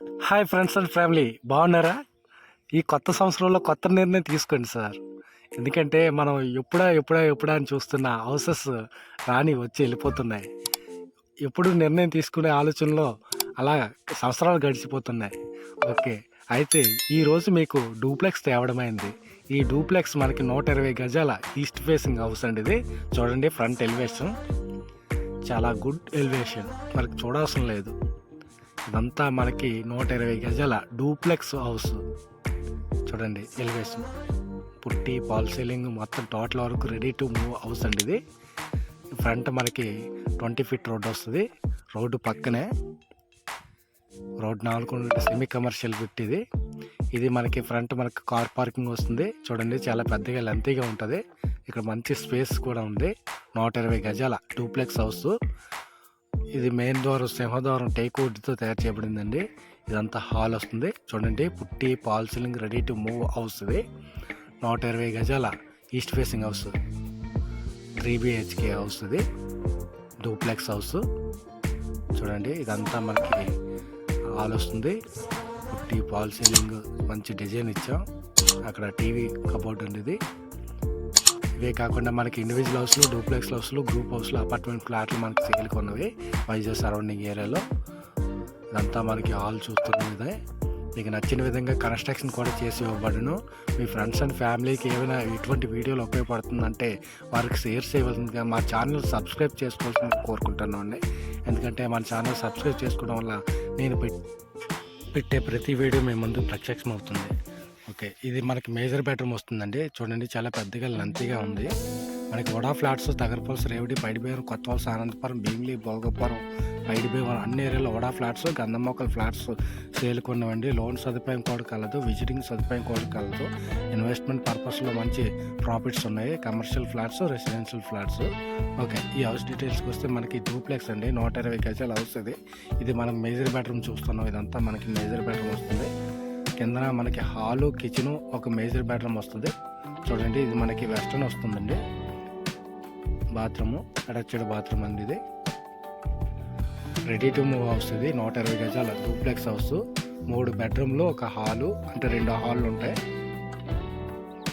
Hi friends and family బాగున్నారా? ఈ కొత్త సంవత్సరంలో కొత్త నిర్ణయం తీసుకోండి సార్. ఎందుకంటే మనం ఎప్పుడా ఎప్పుడా ఎప్పుడా అని చూస్తున్న హౌసెస్ రాని వచ్చి వెళ్ళిపోతున్నాయి. ఎప్పుడు నిర్ణయం తీసుకునే ఆలోచనలో అలా సంవత్సరాలు గడిచిపోతున్నాయి. ఓకే అయితే ఈరోజు మీకు డూప్లెక్స్ తేవడమైంది. ఈ డూప్లెక్స్ మనకి నూట ఇరవై గజాల ఈస్ట్ ఫేసింగ్ హౌస్ అండి ఇది. చూడండి ఫ్రంట్ ఎలివేషన్. చాలా గుడ్ ఎలివేషన్. మనకి చూడాల్సిన లేదు. ఇదంతా మనకి నూట ఇరవై గజాల డూప్లెక్స్ హౌస్. చూడండి ఎలివేషన్. పుట్టి పాల్ సీలింగ్ మొత్తం టోటల్ వరకు రెడీ టు మూవ్ హౌస్ అండి ఇది. ఫ్రంట్ మనకి ట్వంటీ ఫీట్ రోడ్ వస్తుంది. రోడ్డు పక్కనే రోడ్ నాలుగు సెమీ కమర్షియల్ బిట్ ఇది. ఇది మనకి ఫ్రంట్ మనకి కార్ పార్కింగ్ వస్తుంది. చూడండి చాలా పెద్దగా లెంతీగా ఉంటుంది. ఇక్కడ మంచి స్పేస్ కూడా ఉంది. నూట ఇరవై గజాల డూప్లెక్స్ హౌస్. ఇది మెయిన్ ద్వారం సింహద్వారం టేక్ తయారు చేయబడిందండి. ఇదంతా హాల్ వస్తుంది. చూడండి putty fall ceiling ready to move house ఇది నూట ఇరవై గజాల east facing house. Three BHK house ఇది డూప్లెక్స్ హౌస్. చూడండి ఇదంతా మనకి హాల్ వస్తుంది. పుట్టి పాల్ సీలింగ్ మంచి డిజైన్ ఇచ్చాం. అక్కడ టీవీ కబోర్డ్ ఉంది ఇవే కాకుండా మనకి ఇండివిజువల్ హౌస్లు డూప్లెక్స్ హౌస్లు గ్రూప్ హౌస్లు అపార్ట్మెంట్ ఫ్లాట్లు మనకి సేల్కి ఉన్నవి వైజాగ్ సరౌండింగ్ ఏరియాలో ఇదంతా మనకి హాల్ చూస్తున్నదే మీకు నచ్చిన విధంగా కన్స్ట్రక్షన్ కూడా చేసి ఇవ్వబడును. మీ ఫ్రెండ్స్ అండ్ ఫ్యామిలీకి ఏమైనా ఇటువంటి వీడియోలు ఉపయోగపడుతుందంటే వారికి షేర్ చేయవలసిందిగా మా ఛానల్ సబ్స్క్రైబ్ చేసుకోవాల్సింది కోరుకుంటున్నాను ఎందుకంటే మన ఛానల్ సబ్స్క్రైబ్ చేసుకోవడం వల్ల నేను పెట్టే ప్రతి వీడియో మీ ముందు ప్రత్యక్షం అవుతుంది ఓకే. ఇది మనకి మేజర్ బెడ్రూమ్ వస్తుందండి. చూడండి చాలా పెద్దగా లెంతీగా ఉంది. మనకి వడా ఫ్లాట్స్ దగ్గరపల్స్ రేవడి పైడిబేరం కొత్త వలస ఆనందపురం భీమిలి భోగపురం పైడిబేరం అన్ని ఏరియాలో వడా ఫ్లాట్స్ గంధమొక్కల ఫ్లాట్స్ సేలుకున్నవండి లోన్ సదుపాయం కూడా కలదు విజిటింగ్ సదుపాయం కూడా కలదు. ఇన్వెస్ట్మెంట్ పర్పస్లో మంచి ప్రాఫిట్స్ ఉన్నాయి. Commercial flats residential flats. Okay. ఈ హౌస్ డీటెయిల్స్కి వస్తే మనకి డూప్లెక్స్ అండి. నూట ఇరవై గజాల హౌస్ ఇది. ఇది మనం మేజర్ బెడ్రూమ్ చూస్తున్నాం. ఇదంతా మనకి మేజర్ బెడ్రూమ్ వస్తుంది. కిందన మనకి హాలు కిచెన్ ఒక మేజర్ బెడ్రూమ్ వస్తుంది. చూడండి ఇది మనకి వెస్ట్రన్ వస్తుందండి. బాత్రూము అటాచ్డ్ బాత్రూమ్ అండి ఇది. రెడీ టు మూవ్ హౌస్ ఇది. నూట ఇరవై గజాల డూప్లెక్స్ హౌస్ మూడు బెడ్రూమ్లు ఒక హాలు అంటే రెండు హాళ్ళు ఉంటాయి.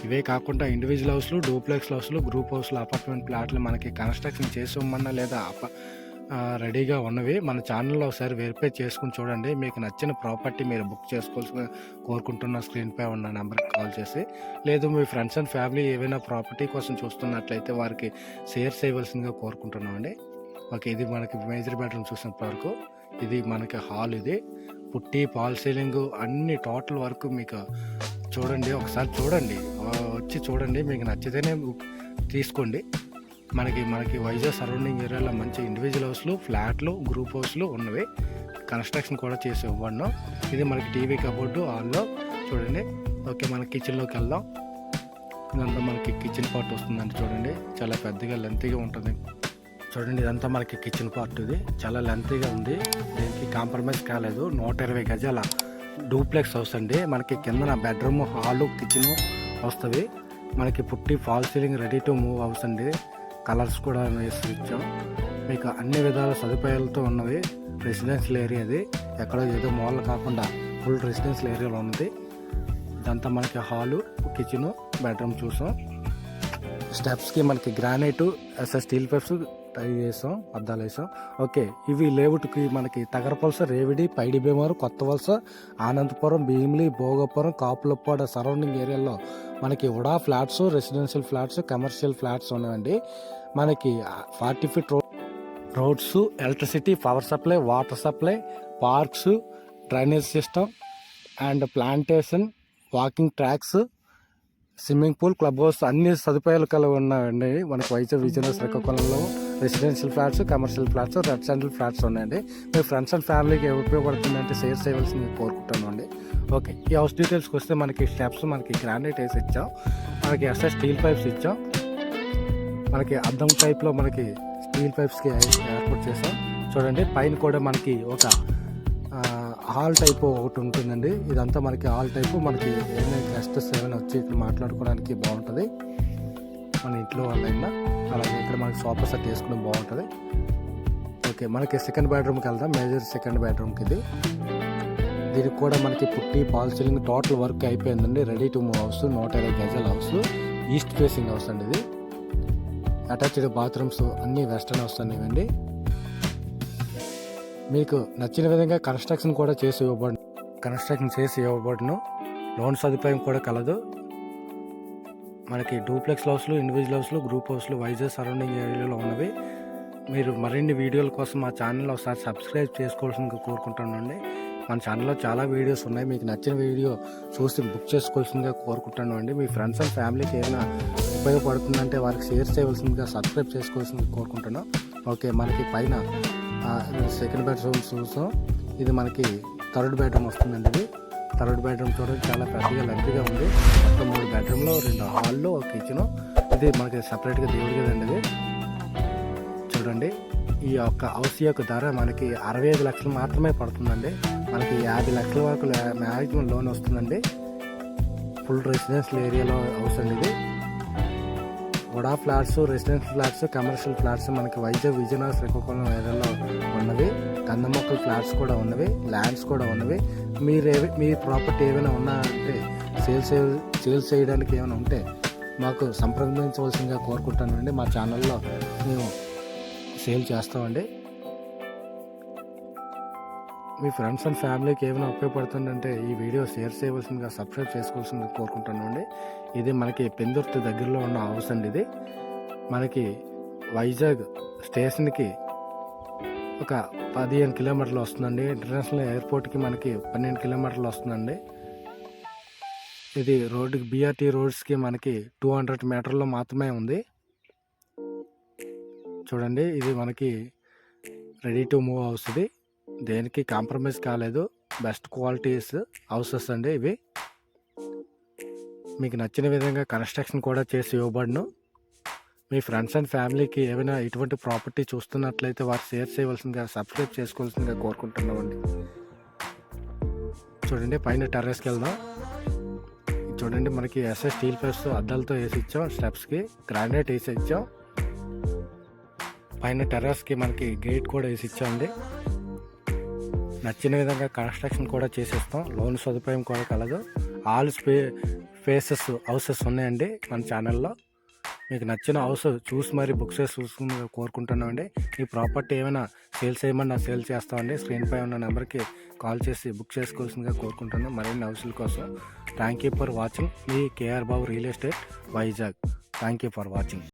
ఇవే కాకుండా ఇండివిజువల్ హౌస్లు డూప్లెక్స్ హౌస్లు గ్రూప్ హౌస్లు అపార్ట్మెంట్ ప్లాట్లు మనకి కన్స్ట్రక్షన్ చేసి ఇవ్వమన్నా లేదా అప- రెడీగా ఉన్నవి. మన ఛానల్లో ఒకసారి వెరిఫై చేసుకుని చూడండి. మీకు నచ్చిన ప్రాపర్టీ మీరు బుక్ చేసుకోవాల్సిన కోరుకుంటున్న స్క్రీన్పై ఉన్న నెంబర్కి కాల్ చేసి లేదు మీ ఫ్రెండ్స్ అండ్ ఫ్యామిలీ ఏవైనా ప్రాపర్టీ కోసం చూస్తున్నట్లయితే వారికి షేర్ చేయవలసిందిగా కోరుకుంటున్నామండి. ఓకే ఇది మనకి మేజర్ బెడ్రూమ్ చూసినంత వరకు ఇది మనకి హాల్ ఇది. పుట్టి పాల్ సీలింగ్ అన్ని టోటల్ వరకు మీకు చూడండి. ఒకసారి చూడండి. వచ్చి చూడండి. మీకు నచ్చితేనే తీసుకోండి. మనకి మనకి వైజాగ్ సరౌండింగ్ ఏరియాలో మంచి ఇండివిజువల్ హౌస్లు ఫ్లాట్లు గ్రూప్ హౌస్లు ఉన్నవి. కన్స్ట్రక్షన్ కూడా చేసి ఇవ్వను ఇది మనకి టీవీ కబోర్డు హాల్లో చూడండి. ఓకే మన కిచెన్లోకి వెళ్దాం. ఇదంతా మనకి కిచెన్ పార్ట్ వస్తుందండి చూడండి. చాలా పెద్దగా లెంతీగా ఉంటుంది. చూడండి ఇదంతా మనకి కిచెన్ పార్ట్ ఇది. చాలా లెంతీగా ఉంది. దీనికి కాంప్రమైజ్ కాలేదు. నూట ఇరవై గజాల డూప్లెక్స్ హౌస్ అండి. మనకి కిందన బెడ్రూమ్ హాలు కిచెన్ వస్తుంది మనకి putty fall ceiling ready to move house అండి. కలర్స్ కూడా వేసి ఇచ్చాం. మీకు అన్ని విధాల సదుపాయాలతో ఉన్నది రెసిడెన్షియల్ ఏరియా అది ఎక్కడో ఏదో మూల కాకుండా ఫుల్ రెసిడెన్షియల్ ఏరియాలో ఉన్నది. ఇదంతా మనకి హాలు కిచెను బెడ్రూమ్ చూసాం. స్టెప్స్కి మనకి granite SS steel pipes try చేసాం అద్దాలు వేసాం. ఓకే ఇవి లేవుటికి మనకి తగరపలస రేవిడి పైడి భీమారు కొత్త వలస ఆనందపురం భీమిలి భోగపురం కాపులప్పాడ సరౌండింగ్ ఏరియాలో మనకి VUDA flats residential flats commercial flats ఉన్నాయండి. మనకి forty feet road roads electricity power supply water supply parks drainage system and plantation walking tracks swimming pool club house అన్ని సదుపాయాలు కలిగి ఉన్నాయండి. మనకు వైజాగ్ విజయనగర శ్రీకాకుళంలో. Residential flats commercial flats red central flats ఉన్నాయండి. మీ ఫ్రెండ్స్ అండ్ ఫ్యామిలీకి ఉపయోగపడుతుందంటే షేర్ చేయవలసింది కోరుకుంటాను అండి. ఓకే ఈ హౌస్ డీటెయిల్స్కి వస్తే మనకి స్టెప్స్ మనకి గ్రానైట్ వేసి ఇచ్చాం. మనకి ఎస్ఎస్ స్టీల్ పైప్స్ ఇచ్చాం. మనకి అద్దం టైప్లో మనకి స్టీల్ పైప్స్కి ఏర్పాటు చేసాం చూడండి పైన కూడా మనకి ఒక హాల్ టైప్ ఒకటి ఉంటుందండి. ఇదంతా మనకి హాల్ టైప్ మనకి ఏమైనా గెస్టెస్ ఏమైనా వచ్చి ఇక్కడ మాట్లాడుకోవడానికి బాగుంటుంది. మన ఇంట్లో వాళ్ళైనా. అలాగే ఇక్కడ మనకి సోఫా సెట్ వేసుకుని బాగుంటుంది. ఓకే మనకి సెకండ్ బెడ్రూమ్కి వెళ్దాం. మేజర్ సెకండ్ బెడ్రూమ్కి ఇది. దీనికి కూడా మనకి putty fall ceiling total work అయిపోయిందండి. రెడీ టు మూవ్ హౌస్ నూట ఇరవై గజాల హౌస్ ఈస్ట్ ఫేసింగ్ హౌస్ అండి ఇది. అటాచ్డ్ బాత్రూమ్స్ అన్నీ వెస్టర్న్ హౌస్ అనేవండి మీకు నచ్చిన విధంగా కన్స్ట్రక్షన్ కూడా చేసి ఇవ్వబడి కన్స్ట్రక్షన్ చేసి ఇవ్వబడును. లోన్ సదుపాయం కూడా కలదు. మనకి డూప్లెక్స్ హౌస్లు ఇండివిజువల్ హౌస్లు గ్రూప్ హౌస్లు వైజాగ్ సరౌండింగ్ ఏరియాలో ఉన్నవి. మీరు మరిన్ని వీడియోల కోసం మా ఛానల్ ఒకసారి సబ్స్క్రైబ్ చేసుకోవాల్సిందిగా కోరుకుంటున్నానండి. మన ఛానల్లో చాలా వీడియోస్ ఉన్నాయి. మీకు నచ్చిన వీడియో చూసి బుక్ చేసుకోవాల్సిందిగా కోరుకుంటాను అండి మీ ఫ్రెండ్స్ అండ్ ఫ్యామిలీకి ఏమైనా ఉపయోగపడుతుందంటే వారికి షేర్ చేయవలసిందిగా సబ్స్క్రైబ్ చేసుకోవాల్సిందిగా కోరుకుంటున్నాను ఓకే మనకి పైన సెకండ్ బెడ్రూమ్ చూసాం. ఇది మనకి థర్డ్ బెడ్రూమ్ వస్తుందండి ఇది. థర్డ్ బెడ్రూమ్ చూడండి చాలా పెద్దగా లెంతీగా ఉంది. మొత్తం మూడు బెడ్రూమ్లో రెండు హాల్లో ఒక కిచెన్ ఇది మనకి సపరేట్గా దేవుడి కదండి ఇది చూడండి. ఈ యొక్క హౌస్ యొక్క ధర మనకి అరవై ఐదు లక్షలు మాత్రమే పడుతుందండి. మనకి యాభై లక్షల వరకు మ్యాక్సిమం లోన్ వస్తుందండి. ఫుల్ రెసిడెన్షియల్ ఏరియాలో హౌస్ అండి ఇది. VUDA flats residential flats commercial flats మనకి వైజాగ్ విజయనగరం శ్రీకాకుళం ఏరియాలో ఉన్నవి. కందమొక్కల ఫ్లాట్స్ కూడా ఉన్నవి. ల్యాండ్స్ కూడా ఉన్నవి. మీరు ఏవి మీ ప్రాపర్టీ ఏమైనా ఉన్నా అంటే సేల్స్ సేల్ చేయడానికి ఏమైనా ఉంటే మాకు సంప్రదించవలసిందిగా కోరుకుంటానండి మా ఛానల్లో మేము సేల్ చేస్తామండి. మీ ఫ్రెండ్స్ అండ్ ఫ్యామిలీకి ఏమైనా ఉపయోగపడుతుందంటే ఈ వీడియో షేర్ చేయవలసిందిగా సబ్స్క్రైబ్ చేసుకోవాల్సిందిగా కోరుకుంటున్నానండి ఇది మనకి పెందుర్తి దగ్గరలో ఉన్న హౌస్ అండి ఇది. మనకి వైజాగ్ స్టేషన్కి ఒక పదిహేను కిలోమీటర్లు వస్తుందండి. ఇంటర్నేషనల్ ఎయిర్పోర్ట్కి మనకి పన్నెండు కిలోమీటర్లు వస్తుందండి. ఇది రోడ్డుకి బీఆర్టీ రోడ్స్కి మనకి టూ హండ్రెడ్ మీటర్లో మాత్రమే ఉంది. చూడండి ఇది మనకి రెడీ టు మూవ్ హౌస్ ఇది. దేనికి కాంప్రమైజ్ కాలేదు. బెస్ట్ క్వాలిటీస్ హౌసెస్ అండి ఇవి. మీకు నచ్చిన విధంగా కన్స్ట్రక్షన్ కూడా చేసి ఇవ్వబడును. మీ ఫ్రెండ్స్ అండ్ ఫ్యామిలీకి ఏమైనా ఇటువంటి ప్రాపర్టీ చూస్తున్నట్లయితే వారు షేర్ చేయవలసిందిగా సబ్స్క్రైబ్ చేసుకోవాల్సిందిగా కోరుకుంటున్నామండి. చూడండి పైన టెర్రస్కి వెళ్దాం. చూడండి మనకి ఎస్ఎస్ స్టీల్ పైప్స్ అద్దాలతో వేసి ఇచ్చాం. స్టెప్స్కి గ్రానైట్ వేసి ఇచ్చాం. పైన టెర్రస్కి మనకి గేట్ కూడా వేసి ఇచ్చామండి. నచ్చిన విధంగా కన్స్ట్రక్షన్ కూడా చేసేస్తాం. లోన్ సదుపాయం కూడా కలదు. ఆల్ స్పే ఫేసెస్ హౌసెస్ ఉన్నాయండి మన ఛానల్లో మీకు నచ్చిన హౌస్ చూసి మరి బుక్ చేసి చూసుకుని కోరుకుంటున్నామండి. ఈ ప్రాపర్టీ ఏమైనా సేల్ చేయమన్నా సేల్ చేస్తామండి స్క్రీన్ పై ఉన్న నెంబర్కి కాల్ చేసి బుక్ చేసుకోవాల్సిందిగా కోరుకుంటున్నాం. మరిన్ని హౌసుల కోసం thank you for watching me KR Babu real estate Vizag thank you for watching